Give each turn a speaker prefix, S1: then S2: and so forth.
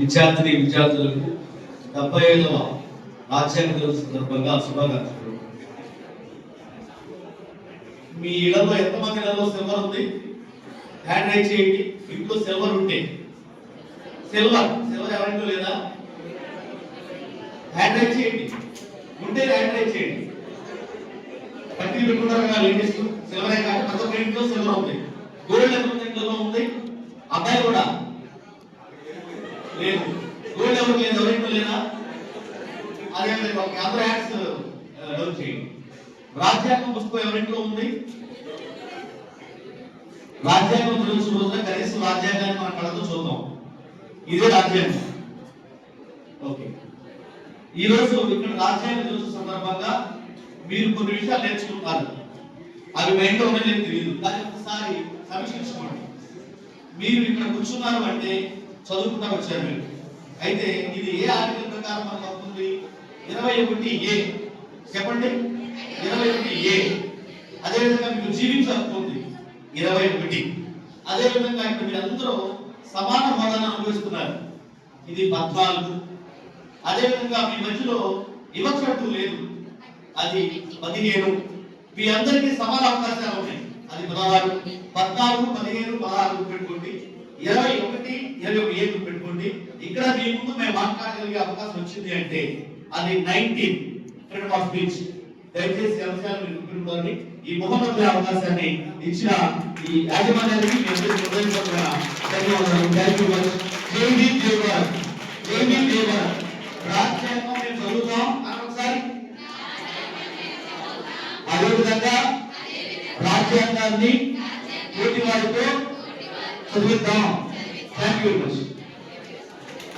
S1: విద్యార్థిని విద్యార్థులకు డెబ్బై ఐదవ రాజ్యాంగ దినోత్సవ సందర్భంగా శుభాకాంక్షలు. మీ ఇళ్ళలో ఎంతమంది ఇళ్ళలో సిల్వర్ ఉంది హ్యాండ్ రైట్ చేయండి ఇంట్లో సిల్వర్ ఉంటే. సిల్వర్ సిల్వర్ ఎవరింట్లో లేదా? హ్యాండ్ రైట్ చేయండి ఉంటే హ్యాండ్ రైట్ చేయండి. పట్టి పెట్టుకుంటారు కదా లేడీస్? సిల్వరే కాదు ప్రతి ఒక్క ఇంట్లో సిల్వర్ ఉంది గోల్డ్ ఎంత ఇంట్లో ఉంది అబ్బాయి కూడా. లేదు. గోల్డ్ ఎవరు లేదు? ఎవరింట్లో లేదా అదే విధంగా అందరూ హ్యాండ్స్ డౌన్ చేయండి. రాజ్యాంగం పుస్తకం ఎవరింట్లో ఉంది? రాజ్యాంగం గురించి రోజున కనీసం రాజ్యాంగాన్ని మన కళ్ళతో చూద్దాం. ఇదే రాజ్యాంగం. ఓకే. ఈ రోజు ఇక్కడ రాజ్యాంగ దినోత్సవ సందర్భంగా మీరు కొన్ని విషయాలు నేర్చుకుంటారు. అవి మైండ్లో ఉన్నది నాకు తెలియదు. కానీ ఒకసారి సమీక్షించుకోండి. మీరు ఇక్కడ కూర్చున్నారు అంటే చదువుకుంటా వచ్చారు మీరు. అయితే ఇది ఏ ఆర్టికల్ ప్రకారం మనకు అవుతుంది ఇరవై ఒకటి ఏ. చెప్పండి. ఇరవై ఒకటి ఏ. అదేవిధంగా మీకు జీవించ ఇరవై ఒకటి. అదేవిధంగా ఇక్కడ మీరు అందరూ సమాన హోదాను అనుభవిస్తున్నారు. ఇది పద్నాలుగు. అదేవిధంగా మీ మధ్యలో వివక్షటు లేదు. అది పదిహేను. మీ అందరికీ సమాన అవకాశాలు ఉన్నాయి. అది పదహారు. పద్నాలుగు పదిహేను పదహారు పెట్టుకోండి ఇరవై ఒకటి ఇరవై ఒక ఏడు పెట్టుకోండి. ఇక్కడ మీ ముందు మేము మాట్లాడగలిగే అవకాశం వచ్చింది అంటే అది నైన్టీన్ ఫ్రీడమ్ ఆఫ్ స్పీచ్ దయచేసి అంశాలు మీరు గుర్తుంచుకోండి ఈ మహోన్నత అవకాశాన్ని ఇచ్చిన ఈ యాజమాన్యానికి మేము హృదయపూర్వక ధన్యవాదాలు. థ్యాంక్ యూ మచ్ జై భీమ్ జై భారత్. జై భీమ్ జై భారత్. రాజ్యాంగం మేము చదువుతాం. అని ఒకసారి అదేవిధంగా రాజ్యాంగాన్ని పోటీ వారితో So we are down. Thank you.